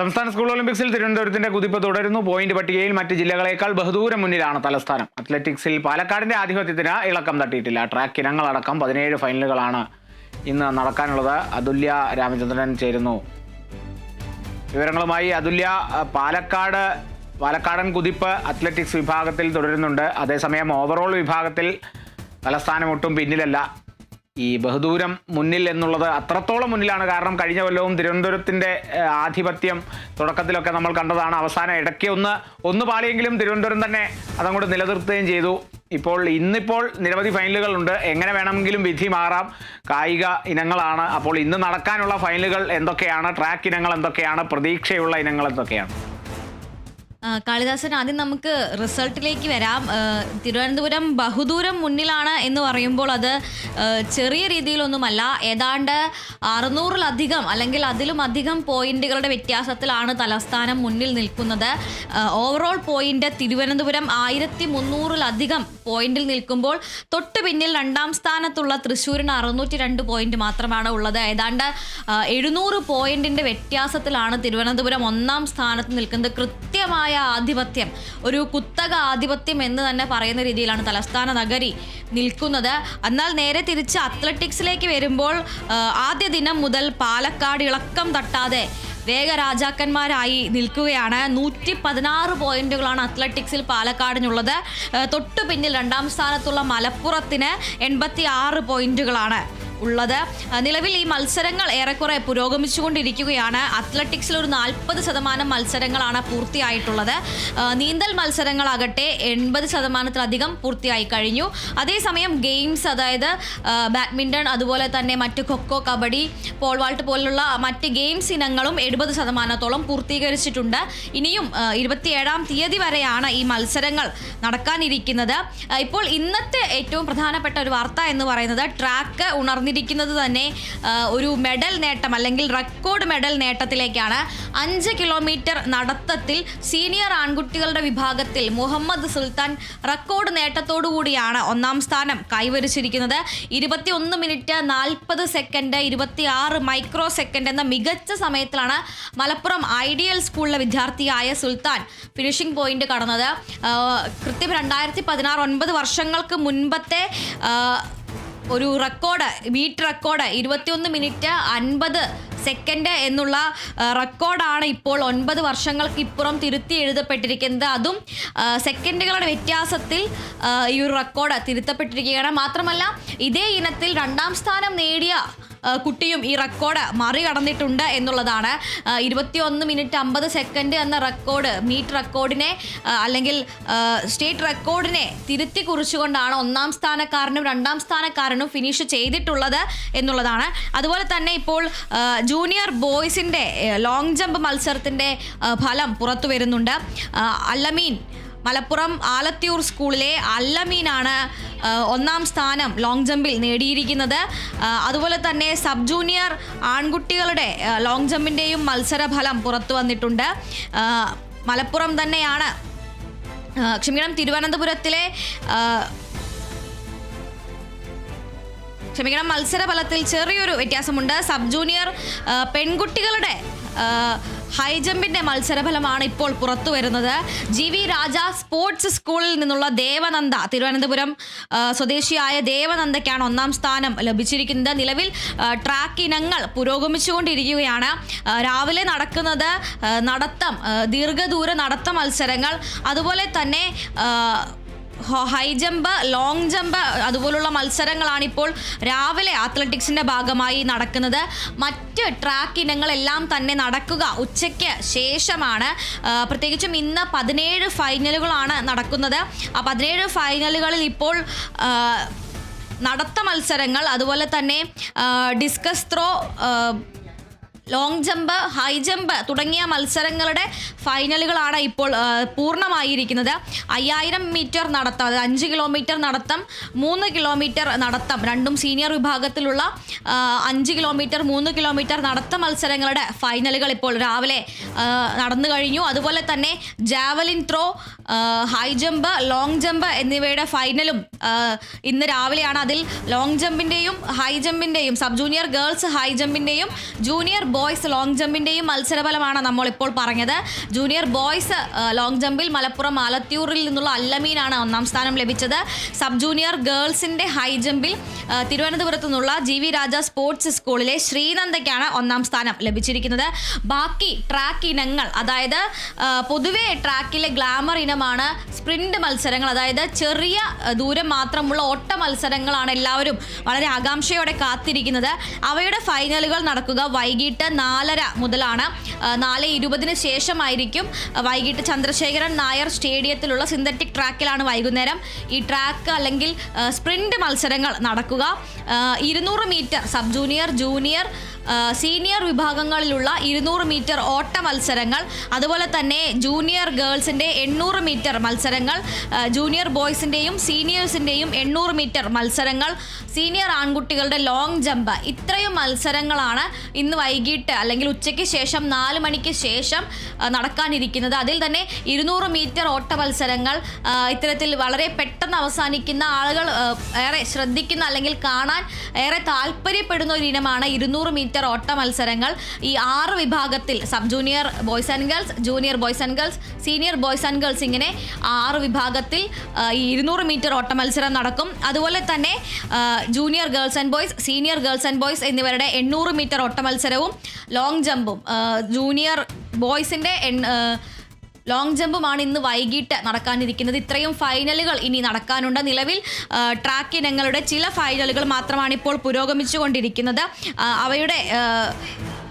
സംസ്ഥാന സ്കൂൾ ഒളിമ്പിക്സിൽ തിരുവനന്തപുരത്തിന്റെ കുതിപ്പ് തുടരുന്നു. പോയിന്റ് പട്ടികയിൽ മറ്റ് ജില്ലകളേക്കാൾ ബഹുദൂരം മുന്നിലാണ് തലസ്ഥാനം. അത്ലറ്റിക്സിൽ പാലക്കാടിന്റെ ആധിപത്യത്തിന് ഇളക്കം തട്ടിയിട്ടില്ല. ട്രാക്ക് ഇനങ്ങളടക്കം പതിനേഴ് ഫൈനലുകളാണ് ഇന്ന് നടക്കാനുള്ളത്. അതുല്യ രാമചന്ദ്രൻ ചേരുന്നു. വിവരങ്ങളുമായി അതുല്യ പാലക്കാട് പാലക്കാടൻ കുതിപ്പ് അത്ലറ്റിക്സ് വിഭാഗത്തിൽ തുടരുന്നുണ്ട്. അതേസമയം ഓവറോൾ വിഭാഗത്തിൽ തലസ്ഥാനം ഒട്ടും പിന്നിലല്ല. ഈ ബഹുദൂരം മുന്നിൽ എന്നുള്ളത് അത്രത്തോളം മുന്നിലാണ്. കാരണം കഴിഞ്ഞ കൊല്ലവും തിരുവനന്തപുരത്തിന്റെ ആധിപത്യം തുടക്കത്തിലൊക്കെ നമ്മൾ കണ്ടതാണ്. അവസാനം ഇടയ്ക്ക് ഒന്ന് ഒന്ന് പാളിയെങ്കിലും തിരുവനന്തപുരം തന്നെ അതങ്ങോട്ട് നിലനിർത്തുകയും ചെയ്തു. ഇപ്പോൾ ഇന്നിപ്പോൾ നിരവധി ഫൈനലുകളുണ്ട് എങ്ങനെ വേണമെങ്കിലും വിധി മാറാം. കായിക ഇനങ്ങളാണ്. അപ്പോൾ ഇന്ന് നടക്കാനുള്ള ഫൈനലുകൾ എന്തൊക്കെയാണ്? ട്രാക്ക് ഇനങ്ങൾ എന്തൊക്കെയാണ്? പ്രതീക്ഷയുള്ള ഇനങ്ങൾ എന്തൊക്കെയാണ്? കാളിദാസൻ ആദ്യം നമുക്ക് റിസൾട്ടിലേക്ക് വരാം. തിരുവനന്തപുരം ബഹുദൂരം മുന്നിലാണ് എന്ന് പറയുമ്പോൾ അത് ചെറിയ രീതിയിലൊന്നുമല്ല. ഏതാണ്ട് അറുന്നൂറിലധികം അല്ലെങ്കിൽ അതിലും അധികം പോയിന്റുകളുടെ വ്യത്യാസത്തിലാണ് തലസ്ഥാനം മുന്നിൽ നിൽക്കുന്നത്. ഓവറോൾ പോയിന്റ് തിരുവനന്തപുരം ആയിരത്തി മുന്നൂറിലധികം പോയിന്റിൽ നിൽക്കുമ്പോൾ തൊട്ട് പിന്നിൽ രണ്ടാം സ്ഥാനത്തുള്ള തൃശ്ശൂരിന് അറുന്നൂറ്റി രണ്ട് പോയിന്റ് മാത്രമാണ് ഉള്ളത്. ഏതാണ്ട് എഴുന്നൂറ് പോയിന്റിന്റെ വ്യത്യാസത്തിലാണ് തിരുവനന്തപുരം ഒന്നാം സ്ഥാനത്ത് നിൽക്കുന്നത്. കൃത്യമായ ആധിപത്യം ഒരു കുത്തക ആധിപത്യം എന്ന് തന്നെ പറയുന്ന രീതിയിലാണ് തലസ്ഥാന നഗരി നിൽക്കുന്നത്. എന്നാൽ നേരെ തിരിച്ച് അത്ലറ്റിക്സിലേക്ക് വരുമ്പോൾ ആദ്യ ദിനം മുതൽ പാലക്കാട് ഇളക്കം തട്ടാതെ വേഗരാജാക്കന്മാരായി നിൽക്കുകയാണ്. നൂറ്റി പതിനാറ് പോയിന്റുകളാണ് അത്ലറ്റിക്സിൽ പാലക്കാടിനുള്ളത്. തൊട്ടു പിന്നിൽ രണ്ടാം സ്ഥാനത്തുള്ള മലപ്പുറത്തിന് എൺപത്തി ആറ് പോയിന്റുകളാണ്. ഉള്ളത്. നിലവിൽ ഈ മത്സരങ്ങൾ ഏറെക്കുറെ പുരോഗമിച്ചുകൊണ്ടിരിക്കുകയാണ്. അത്ലറ്റിക്സിൽ ഒരു നാൽപ്പത് ശതമാനം മത്സരങ്ങളാണ് പൂർത്തിയായിട്ടുള്ളത്. നീന്തൽ മത്സരങ്ങളാകട്ടെ എൺപത് ശതമാനത്തിലധികം പൂർത്തിയായി കഴിഞ്ഞു. അതേസമയം ഗെയിംസ് അതായത് ബാഡ്മിന്റൺ അതുപോലെ തന്നെ മറ്റ് ഖൊക്കോ കബഡി പോൾവാൾട്ട് പോലുള്ള മറ്റ് ഗെയിംസ് ഇനങ്ങളും എഴുപത് ശതമാനത്തോളം പൂർത്തീകരിച്ചിട്ടുണ്ട്. ഇനിയും ഇരുപത്തിയേഴാം തീയതി വരെയാണ് ഈ മത്സരങ്ങൾ നടക്കാനിരിക്കുന്നത്. ഇപ്പോൾ ഇന്നത്തെ ഏറ്റവും പ്രധാനപ്പെട്ട ഒരു വാർത്ത എന്ന് പറയുന്നത് ട്രാക്ക് ഉണർന്നിരിക്കുന്നത് തന്നെ ഒരു മെഡൽ നേട്ടം അല്ലെങ്കിൽ റെക്കോർഡ് മെഡൽ നേട്ടത്തിലേക്കാണ്. അഞ്ച് കിലോമീറ്റർ നടത്തത്തിൽ സീനിയർ ആൺകുട്ടികളുടെ വിഭാഗത്തിൽ മുഹമ്മദ് സുൽത്താൻ റെക്കോർഡ് നേട്ടത്തോടുകൂടിയാണ് ഒന്നാം സ്ഥാനം കൈവരിച്ചിരിക്കുന്നത്. ഇരുപത്തി ഒന്ന് മിനിറ്റ് നാൽപ്പത് സെക്കൻഡ് ഇരുപത്തി ആറ് മൈക്രോ സെക്കൻഡ് എന്ന മികച്ച സമയത്തിലാണ് മലപ്പുറം ഐഡിയൽ സ്കൂളിലെ വിദ്യാർത്ഥിയായ സുൽത്താൻ ഫിനിഷിംഗ് പോയിന്റ് കടന്നത്. കൃത്യം രണ്ടായിരത്തി പതിനാറ് ഒൻപത് വർഷങ്ങൾക്ക് മുൻപത്തെ ഒരു റെക്കോർഡ് മീറ്റ് റെക്കോർഡ് ഇരുപത്തിയൊന്ന് മിനിറ്റ് അൻപത് സെക്കൻഡ് എന്നുള്ള റെക്കോർഡാണ് ഇപ്പോൾ ഒൻപത് വർഷങ്ങൾക്ക് ഇപ്പുറം തിരുത്തി എഴുതപ്പെട്ടിരിക്കുന്നത്. അതും സെക്കൻഡുകളുടെ വ്യത്യാസത്തിൽ ഈ ഒരു റെക്കോർഡ് തിരുത്തപ്പെട്ടിരിക്കുകയാണ്. മാത്രമല്ല ഇതേ ഇനത്തിൽ രണ്ടാം സ്ഥാനം നേടിയ കുട്ടിയും ഈ റെക്കോർഡ് മറികടന്നിട്ടുണ്ട് എന്നുള്ളതാണ്. ഇരുപത്തിയൊന്ന് മിനിറ്റ് അമ്പത് സെക്കൻഡ് എന്ന റെക്കോർഡ് മീറ്റ് റെക്കോർഡിനെ അല്ലെങ്കിൽ സ്റ്റേറ്റ് റെക്കോർഡിനെ തിരുത്തി കുറിച്ചുകൊണ്ടാണ് ഒന്നാം സ്ഥാനക്കാരനും രണ്ടാം സ്ഥാനക്കാരനും ഫിനിഷ് ചെയ്തിട്ടുള്ളത് എന്നുള്ളതാണ്. അതുപോലെ തന്നെ ഇപ്പോൾ ജൂനിയർ ബോയ്സിന്റെ ലോങ് ജമ്പ് മത്സരത്തിന്റെ ഫലം പുറത്തു വരുന്നുണ്ട്. അല്ലമീൻ മലപ്പുറം ആലത്തിയൂർ സ്കൂളിലെ അല്ലമീനാണ് ഒന്നാം സ്ഥാനം ലോങ് ജമ്പിൽ നേടിയിരിക്കുന്നത്. അതുപോലെ തന്നെ സബ് ജൂനിയർ ആൺകുട്ടികളുടെ ലോങ് ജമ്പിന്റെയും മത്സരഫലം പുറത്തു വന്നിട്ടുണ്ട്. മലപ്പുറം തന്നെയാണ്. ക്ഷമിക്കണം തിരുവനന്തപുരത്തിലെ ക്ഷമിക്കണം മത്സരഫലത്തിൽ ചെറിയൊരു വ്യത്യാസമുണ്ട്. സബ് ജൂനിയർ പെൺകുട്ടികളുടെ ആ, ഹൈ ജമ്പിന്റെ മത്സരഫലമാണ് ഇപ്പോൾ പുറത്തു വരുന്നത്. ജി വി രാജ സ്പോർട്സ് സ്കൂളിൽ നിന്നുള്ള ദേവനന്ദ തിരുവനന്തപുരം സ്വദേശിയായ ദേവനന്ദയ്ക്കാണ് ഒന്നാം സ്ഥാനം ലഭിച്ചിരിക്കുന്നത്. നിലവിൽ ട്രാക്ക് ഇനങ്ങൾ പുരോഗമിച്ചുകൊണ്ടിരിക്കുകയാണ്. രാവിലെ നടക്കുന്നത് നടത്തം ദീർഘദൂര നടത്ത മത്സരങ്ങൾ. അതുപോലെ തന്നെ ഹോ- ജമ്പ് ലോങ് ജമ്പ് അതുപോലുള്ള മത്സരങ്ങളാണ് ഇപ്പോൾ രാവിലെ അത്ലറ്റിക്സിന്റെ ഭാഗമായി നടക്കുന്നത്. മറ്റ് ട്രാക്ക് ഇനങ്ങളെല്ലാം തന്നെ നടക്കുക ഉച്ചയ്ക്ക് ശേഷമാണ്. പ്രത്യേകിച്ചും ഇന്ന് പതിനേഴ് ഫൈനലുകളാണ് നടക്കുന്നത്. ആ പതിനേഴ് ഫൈനലുകളിൽ ഇപ്പോൾ നടത്ത മത്സരങ്ങൾ അതുപോലെ തന്നെ discus throw long jump high jump തുടങ്ങിയ മത്സരങ്ങളുടെ ഫൈനലുകളാണ് ഇപ്പോൾ പൂർണമായിരിക്കുന്നത്. അയ്യായിരം മീറ്റർ നടത്തം അതായത് അഞ്ച് കിലോമീറ്റർ നടത്തം മൂന്ന് കിലോമീറ്റർ നടത്തം രണ്ടും സീനിയർ വിഭാഗത്തിലുള്ള അഞ്ച് കിലോമീറ്റർ മൂന്ന് കിലോമീറ്റർ നടത്ത മത്സരങ്ങളുടെ ഫൈനലുകൾ ഇപ്പോൾ രാവിലെ നടന്നു കഴിഞ്ഞു. അതുപോലെ തന്നെ javelin throw high jump long jump എന്നിവയുടെ ഫൈനലും ഇന്ന് രാവിലെയാണ്. അതിൽ ലോങ് ജമ്പിന്റെയും ഹൈ ജമ്പിന്റെയും സബ് ജൂനിയർ ഗേൾസ് ഹൈ ജമ്പിന്റെയും ജൂനിയർ ബോയ്സ് ലോങ് ജമ്പിന്റെയും മത്സരഫലമാണ് നമ്മൾ ഇപ്പോൾ പറഞ്ഞത്. ജൂനിയർ ബോയ്സ് ലോങ് ജമ്പിൽ മലപ്പുറം ആലത്തൂരിൽ നിന്നുള്ള അല്ലമീനാണ് ഒന്നാം സ്ഥാനം ലഭിച്ചത്. സബ് ജൂനിയർ ഗേൾസിന്റെ ഹൈ ജമ്പിൽ തിരുവനന്തപുരത്തു നിന്നുള്ള ജി വി രാജ സ്പോർട്സ് സ്കൂളിലെ ശ്രീനന്ദയ്ക്കാണ് ഒന്നാം സ്ഥാനം ലഭിച്ചിരിക്കുന്നത്. ബാക്കി ട്രാക്ക് ഇനങ്ങൾ അതായത് പൊതുവേ ട്രാക്കിലെ ഗ്ലാമർ ഇനമാണ് സ്പ്രിന്റ് മത്സരങ്ങൾ അതായത് ചെറിയ ദൂരം മാത്രമുള്ള ഓട്ട മത്സരങ്ങളാണ് എല്ലാവരും വളരെ ആകാംക്ഷയോടെ കാത്തിരിക്കുന്നത്. അവയുടെ ഫൈനലുകൾ നടക്കുക വൈകിട്ട് നാലര മുതലാണ് നാല് ഇരുപതിന് ശേഷമായിരിക്കും വൈകിട്ട് ചന്ദ്രശേഖരൻ നായർ സ്റ്റേഡിയത്തിലുള്ള സിന്തറ്റിക് ട്രാക്കിലാണ് വൈകുന്നേരം. ഈ ട്രാക്ക് അല്ലെങ്കിൽ സ്പ്രിന്റ് മത്സരങ്ങൾ നടക്കുക. ഇരുന്നൂറ് metre sub junior junior senior വിഭാഗങ്ങളിലുള്ള ഇരുന്നൂറ് മീറ്റർ ഓട്ട മത്സരങ്ങൾ അതുപോലെ തന്നെ ജൂനിയർ ഗേൾസിന്റെ എണ്ണൂറ് മീറ്റർ മത്സരങ്ങൾ ജൂനിയർ ബോയ്സിന്റെയും സീനിയേഴ്സിന്റെയും എണ്ണൂറ് മീറ്റർ മത്സരങ്ങൾ സീനിയർ ആൺകുട്ടികളുടെ ലോങ് ജമ്പ് ഇത്രയും മത്സരങ്ങളാണ് ഇന്ന് വൈകിട്ട് അല്ലെങ്കിൽ ഉച്ചയ്ക്ക് ശേഷം നാല് മണിക്ക് ശേഷം നടക്കാനിരിക്കുന്നത്. അതിൽ തന്നെ ഇരുന്നൂറ് മീറ്റർ ഓട്ട മത്സരങ്ങൾ ഇത്തരത്തിൽ വളരെ പെട്ടെന്ന് അവസാനിക്കുന്ന ആളുകൾ ഏറെ ശ്രദ്ധിക്കുന്ന അല്ലെങ്കിൽ കാണാൻ ഏറെ താല്പര്യപ്പെടുന്ന ഒരു ഇനമാണ് ഇരുന്നൂറ് മീറ്റർ ഓട്ട മത്സരങ്ങൾ. ഈ ആറ് വിഭാഗത്തിൽ sub junior boys and girls junior boys and girls senior boys and girls ഇങ്ങനെ ആറ് വിഭാഗത്തിൽ ഈ ഇരുന്നൂറ് മീറ്റർ ഓട്ട മത്സരം നടക്കും. അതുപോലെ തന്നെ junior girls and boys senior girls and boys എന്നിവരുടെ എണ്ണൂറ് മീറ്റർ ഓട്ട മത്സരവും ലോങ് ജമ്പും ജൂനിയർ ബോയ്സിന്റെ ലോങ് ജമ്പുമാണ് ഇന്ന് വൈകിട്ട് നടക്കാനിരിക്കുന്നത്. ഇത്രയും ഫൈനലുകൾ ഇനി നടക്കാനുണ്ട്. നിലവിൽ ട്രാക്ക് ഇനങ്ങളുടെ ചില ഫൈനലുകൾ മാത്രമാണ് ഇപ്പോൾ പുരോഗമിച്ചുകൊണ്ടിരിക്കുന്നത്. അവയുടെ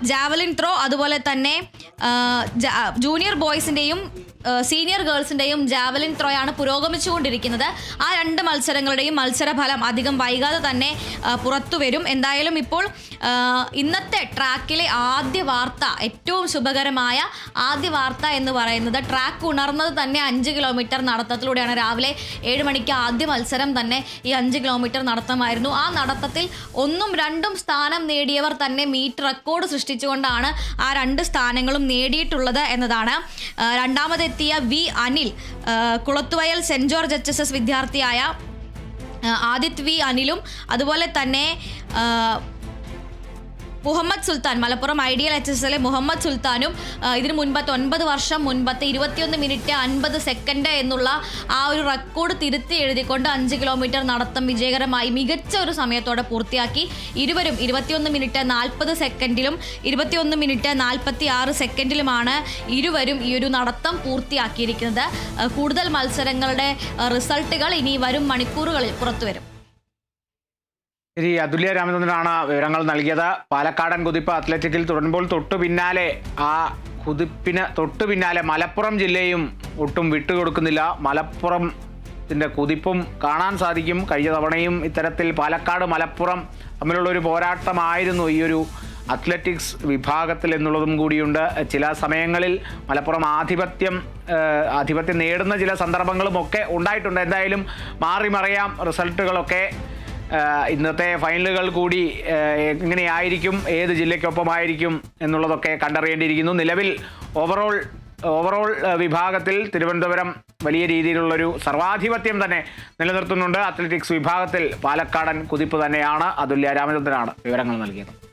ജാവലിൻ ത്രോ അതുപോലെ തന്നെ ജൂനിയർ ബോയ്സിന്റെയും സീനിയർ ഗേൾസിന്റെയും ജാവലിൻ ത്രോയാണ് പുരോഗമിച്ചുകൊണ്ടിരിക്കുന്നത്. ആ രണ്ട് മത്സരങ്ങളുടെയും മത്സരഫലം അധികം വൈകാതെ തന്നെ പുറത്തു വരും. എന്തായാലും ഇപ്പോൾ ഇന്നത്തെ ട്രാക്കിലെ ആദ്യ വാർത്ത ഏറ്റവും ശുഭകരമായ ആദ്യ വാർത്ത എന്ന് പറയുന്നത് ട്രാക്ക് ഉണർന്നത് തന്നെ അഞ്ച് കിലോമീറ്റർ നടത്തത്തിലൂടെയാണ്. രാവിലെ ഏഴ് മണിക്ക് ആദ്യ മത്സരം തന്നെ ഈ അഞ്ച് കിലോമീറ്റർ നടത്തമായിരുന്നു. ആ നടത്തത്തിൽ ഒന്നും രണ്ടും സ്ഥാനം നേടിയവർ തന്നെ മീറ്റ് റെക്കോർഡ് സൃഷ്ടിച്ചുകൊണ്ടാണ് ആ രണ്ട് സ്ഥാനങ്ങളും നേടിയിട്ടുള്ളത് എന്നതാണ്. ആ, രണ്ടാമതെത്തിയ V Anil Kulathuvayal saint George H S S വിദ്യാർത്ഥിയായ ആദിത് വി അനിലും അതുപോലെ തന്നെ Muhammad Sultan. Malappuram ideal H S എല്ലെ Muhammad സുൽത്താനും ഇതിന് മുൻപത്തെ ഒൻപത് വർഷം മുൻപത്തെ ഇരുപത്തിയൊന്ന് മിനിറ്റ് അൻപത് സെക്കൻഡ് എന്നുള്ള ആ ഒരു റെക്കോർഡ് തിരുത്തി എഴുതിക്കൊണ്ട് അഞ്ച് കിലോമീറ്റർ നടത്തം വിജയകരമായി മികച്ച ഒരു സമയത്തോടെ പൂർത്തിയാക്കി. ഇരുവരും ഇരുപത്തിയൊന്ന് മിനിറ്റ് നാൽപ്പത് സെക്കൻഡിലും ഇരുപത്തിയൊന്ന് മിനിറ്റ് നാൽപ്പത്തി ആറ് സെക്കൻഡിലുമാണ് ഇരുവരും ഈ ഒരു നടത്തം പൂർത്തിയാക്കിയിരിക്കുന്നത്. കൂടുതൽ മത്സരങ്ങളുടെ റിസൾട്ടുകൾ ഇനി വരും മണിക്കൂറുകളിൽ പുറത്തുവരും. ശരി അതുല്യ രാമചന്ദ്രനാണ് വിവരങ്ങൾ നൽകിയത്. പാലക്കാടൻ കുതിപ്പ് അത്ലറ്റിക്കിൽ തുടരുമ്പോൾ തൊട്ടു പിന്നാലെ ആ കുതിപ്പിന് തൊട്ടു പിന്നാലെ മലപ്പുറം ജില്ലയും ഒട്ടും വിട്ടുകൊടുക്കുന്നില്ല. മലപ്പുറം ത്തിന്റെ കുതിപ്പും കാണാൻ സാധിക്കും. കഴിഞ്ഞ തവണയും ഇത്തരത്തിൽ പാലക്കാട് മലപ്പുറം തമ്മിലുള്ള ഒരു പോരാട്ടമായിരുന്നു ഈ ഒരു അത്ലറ്റിക്സ് വിഭാഗത്തിൽ എന്നുള്ളതും കൂടിയുണ്ട്. ചില സമയങ്ങളിൽ മലപ്പുറം ആധിപത്യം ആധിപത്യം നേടുന്ന ചില സന്ദർഭങ്ങളും ഒക്കെ ഉണ്ടായിട്ടുണ്ട്. എന്തായാലും മാറി മറിയാം റിസൾട്ടുകളൊക്കെ. ഇന്നത്തെ ഫൈനലുകൾ കൂടി എങ്ങനെയായിരിക്കും ഏത് ജില്ലയ്ക്കൊപ്പമായിരിക്കും എന്നുള്ളതൊക്കെ കണ്ടറിയേണ്ടിയിരിക്കുന്നു. നിലവിൽ ഓവറോൾ ഓവറോൾ വിഭാഗത്തിൽ തിരുവനന്തപുരം വലിയ രീതിയിലുള്ളൊരു സർവാധിപത്യം തന്നെ നിലനിർത്തുന്നുണ്ട്. അത്ലറ്റിക്സ് വിഭാഗത്തിൽ പാലക്കാടൻ കുതിപ്പ് തന്നെയാണ്. അതുല്യ രാമചന്ദ്രനാണ് വിവരങ്ങൾ നൽകിയത്.